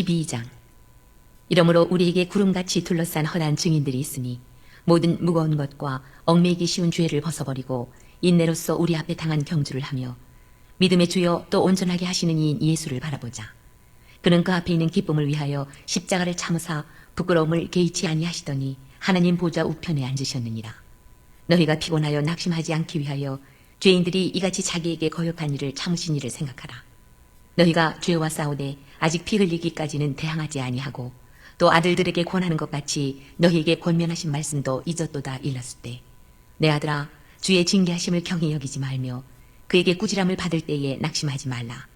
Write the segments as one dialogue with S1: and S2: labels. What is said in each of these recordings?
S1: 12장 이러므로 우리에게 구름같이 둘러싼 허난 증인들이 있으니 모든 무거운 것과 얽매이기 쉬운 죄를 벗어버리고 인내로서 우리 앞에 당한 경주를 하며 믿음의 주여 또 온전하게 하시는 이인 예수를 바라보자. 그는 그 앞에 있는 기쁨을 위하여 십자가를 참으사 부끄러움을 개의치 아니하시더니 하나님 보좌 우편에 앉으셨느니라. 너희가 피곤하여 낙심하지 않기 위하여 죄인들이 이같이 자기에게 거역한 일을 참으신 일을 생각하라. 너희가 죄와 싸우되 아직 피 흘리기까지는 대항하지 아니하고 또 아들들에게 권하는 것 같이 너희에게 권면하신 말씀도 잊었도다 일렀을 때. 내 아들아 주의 징계하심을 경히 여기지 말며 그에게 꾸지람을 받을 때에 낙심하지 말라.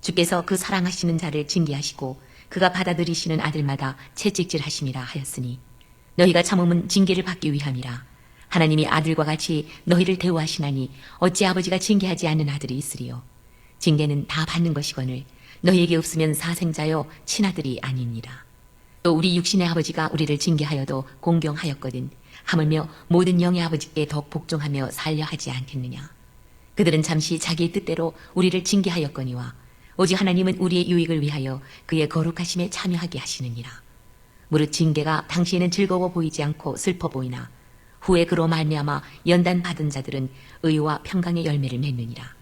S1: 주께서 그 사랑하시는 자를 징계하시고 그가 받아들이시는 아들마다 채찍질하심이라 하였으니 너희가 참음은 징계를 받기 위함이라. 하나님이 아들과 같이 너희를 대우하시나니 어찌 아버지가 징계하지 않는 아들이 있으리요 징계는 다 받는 것이거늘 너희에게 없으면 사생자요 친아들이 아니니라. 또 우리 육신의 아버지가 우리를 징계하여도 공경하였거든 하물며 모든 영의 아버지께 더 복종하며 살려 하지 않겠느냐. 그들은 잠시 자기의 뜻대로 우리를 징계하였거니와 오직 하나님은 우리의 유익을 위하여 그의 거룩하심에 참여하게 하시느니라. 무릇 징계가 당시에는 즐거워 보이지 않고 슬퍼 보이나 후에 그로 말미암아 연단 받은 자들은 의와 평강의 열매를 맺느니라.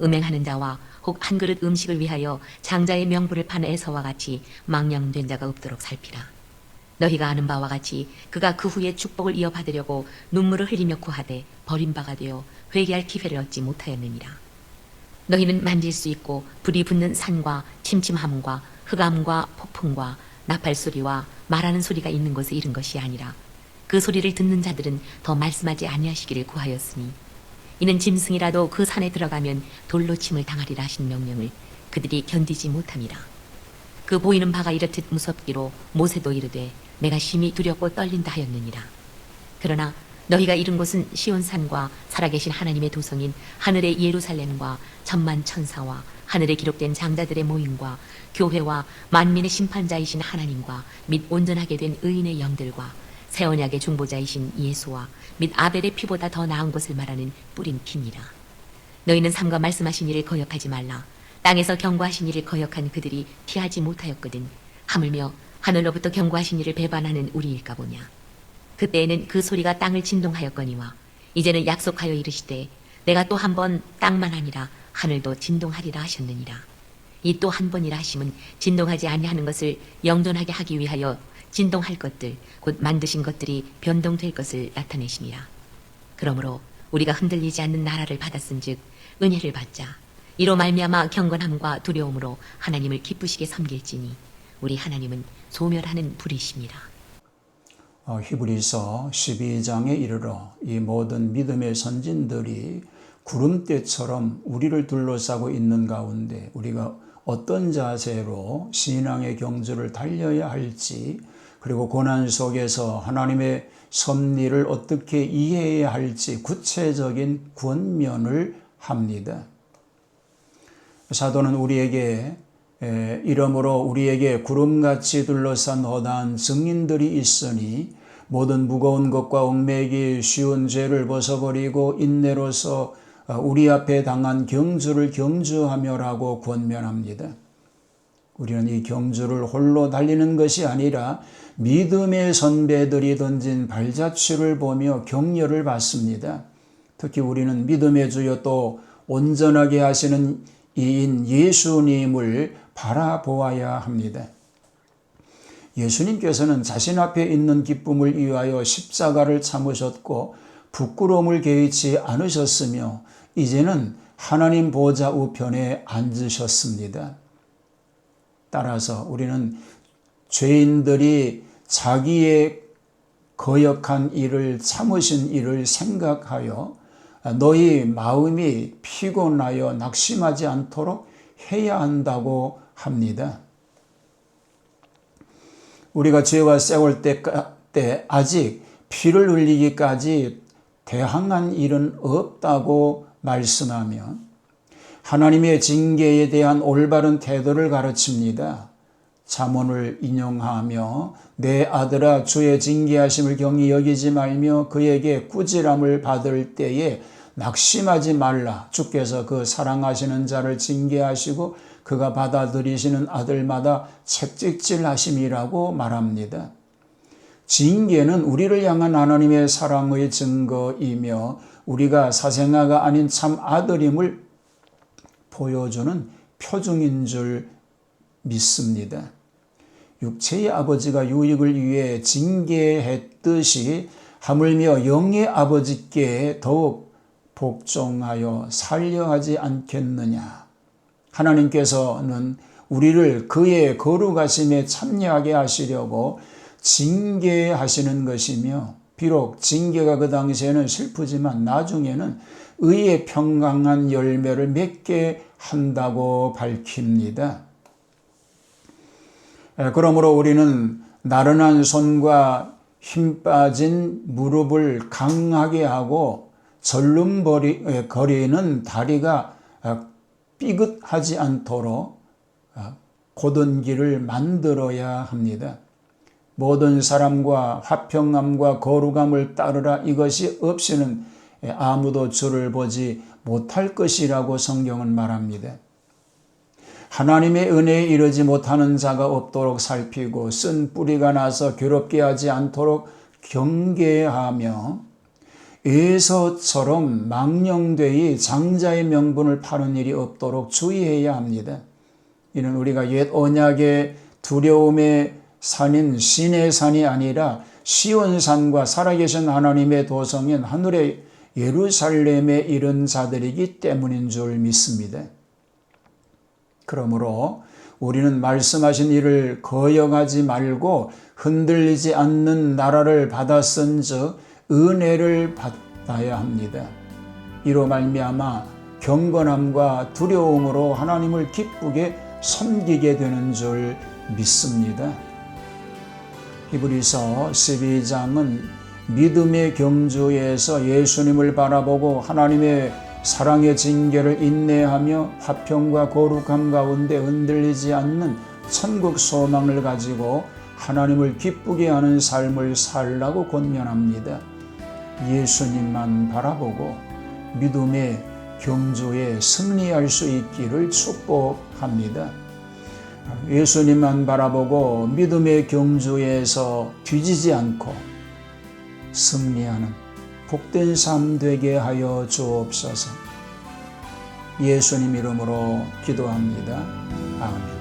S1: 음행하는 자와 혹 한 그릇 음식을 위하여 장자의 명부를 파는 에서와 같이 망령된 자가 없도록 살피라. 너희가 아는 바와 같이 그가 그 후에 축복을 이어받으려고 눈물을 흘리며 구하되 버림바가 되어 회개할 기회를 얻지 못하였느니라. 너희는 만질 수 있고 불이 붙는 산과 침침함과 흑암과 폭풍과 나팔 소리와 말하는 소리가 있는 곳에 이른 것이 아니라 그 소리를 듣는 자들은 더 말씀하지 아니하시기를 구하였으니 이는 짐승이라도 그 산에 들어가면 돌로 침을 당하리라 하신 명령을 그들이 견디지 못함이라. 그 보이는 바가 이렇듯 무섭기로 모세도 이르되 내가 심히 두렵고 떨린다 하였느니라. 그러나 너희가 이른 곳은 시온산과 살아계신 하나님의 도성인 하늘의 예루살렘과 천만 천사와 하늘에 기록된 장자들의 모임과 교회와 만민의 심판자이신 하나님과 및 온전하게 된 의인의 영들과 새 언약의 중보자이신 예수와 및 아벨의 피보다 더 나은 것을 말하는 뿌린 피니라. 너희는 삼가 말씀하신 일을 거역하지 말라. 땅에서 경고하신 일을 거역한 그들이 피하지 못하였거든. 하물며 하늘로부터 경고하신 일을 배반하는 우리일까 보냐. 그때에는 그 소리가 땅을 진동하였거니와 이제는 약속하여 이르시되 내가 또 한 번 땅만 아니라 하늘도 진동하리라 하셨느니라. 이 또 한 번이라 하심은 진동하지 아니하는 것을 영존하게 하기 위하여 진동할 것들 곧 만드신 것들이 변동될 것을 나타내심이라. 그러므로 우리가 흔들리지 않는 나라를 받았은즉 은혜를 받자. 이로 말미암아 경건함과 두려움으로 하나님을 기쁘시게 섬길지니 우리 하나님은 소멸하는 불이십니다.
S2: 어, 히브리서 12장에 이르러 이 모든 믿음의 선진들이 구름대처럼 우리를 둘러싸고 있는 가운데 우리가 어떤 자세로 신앙의 경주를 달려야 할지 그리고 고난 속에서 하나님의 섭리를 어떻게 이해해야 할지 구체적인 권면을 합니다. 사도는 우리에게 에, 이러므로 우리에게 구름같이 둘러싼 허다한 증인들이 있으니 모든 무거운 것과 얽매기 쉬운 죄를 벗어버리고 인내로서 어, 우리 앞에 당한 경주를 경주하며라고 권면합니다. 우리는 이 경주를 홀로 달리는 것이 아니라 믿음의 선배들이 던진 발자취를 보며 격려를 받습니다. 특히 우리는 믿음의 주여 또 온전하게 하시는 이인 예수님을 바라보아야 합니다. 예수님께서는 자신 앞에 있는 기쁨을 위하여 십자가를 참으셨고 부끄러움을 개의치 않으셨으며 이제는 하나님 보좌 우편에 앉으셨습니다. 따라서 우리는 죄인들이 자기의 거역한 일을 참으신 일을 생각하여 너희 마음이 피곤하여 낙심하지 않도록 해야 한다고 합니다. 우리가 죄와 세월 때, 때 아직 피를 흘리기까지 대항한 일은 없다고 말씀하며 하나님의 징계에 대한 올바른 태도를 가르칩니다. 잠언을 인용하며 내 아들아 주의 징계하심을 경히 여기지 말며 그에게 꾸지람을 받을 때에 낙심하지 말라. 주께서 그 사랑하시는 자를 징계하시고 그가 받아들이시는 아들마다 책찍질 하심이라고 말합니다. 징계는 우리를 향한 하나님의 사랑의 증거이며 우리가 사생아가 아닌 참 아들임을 보여주는 표징인 줄 믿습니다. 육체의 아버지가 유익을 위해 징계했듯이 하물며 영의 아버지께 더욱 복종하여 살려 하지 않겠느냐. 하나님께서는 우리를 그의 거룩하심에 참여하게 하시려고 징계하시는 것이며 비록 징계가 그 당시에는 슬프지만 나중에는 의의 평강한 열매를 맺게 한다고 밝힙니다. 에, 그러므로 우리는 나른한 손과 힘 빠진 무릎을 강하게 하고 절름거리는 다리가 아, 삐긋하지 않도록 아, 곧은 길을 만들어야 합니다. 모든 사람과 화평함과 거룩함을 따르라 이것이 없이는 아무도 주를 보지 못할 것이라고 성경은 말합니다. 하나님의 은혜에 이르지 못하는 자가 없도록 살피고 쓴 뿌리가 나서 괴롭게 하지 않도록 경계하며 에서처럼 망령되이 장자의 명분을 파는 일이 없도록 주의해야 합니다. 이는 우리가 옛 언약의 두려움의 산인 신의 산이 아니라 시온산과 살아계신 하나님의 도성인 하늘의 예루살렘에 이른 자들이기 때문인 줄 믿습니다. 그러므로 우리는 말씀하신 일을 거역하지 말고 흔들리지 않는 나라를 받았은 즉 은혜를 받아야 합니다. 이로 말미암아 경건함과 두려움으로 하나님을 기쁘게 섬기게 되는 줄 믿습니다. 히브리서 12장은 믿음의 경주에서 예수님을 바라보고 하나님의 사랑의 징계를 인내하며 화평과 거룩함 가운데 흔들리지 않는 천국 소망을 가지고 하나님을 기쁘게 하는 삶을 살라고 권면합니다. 예수님만 바라보고 믿음의 경주에 승리할 수 있기를 축복합니다. 예수님만 바라보고 믿음의 경주에서 뒤지지 않고 승리하는 복된 삶 되게 하여 주옵소서. 예수님 이름으로 기도합니다. 아멘.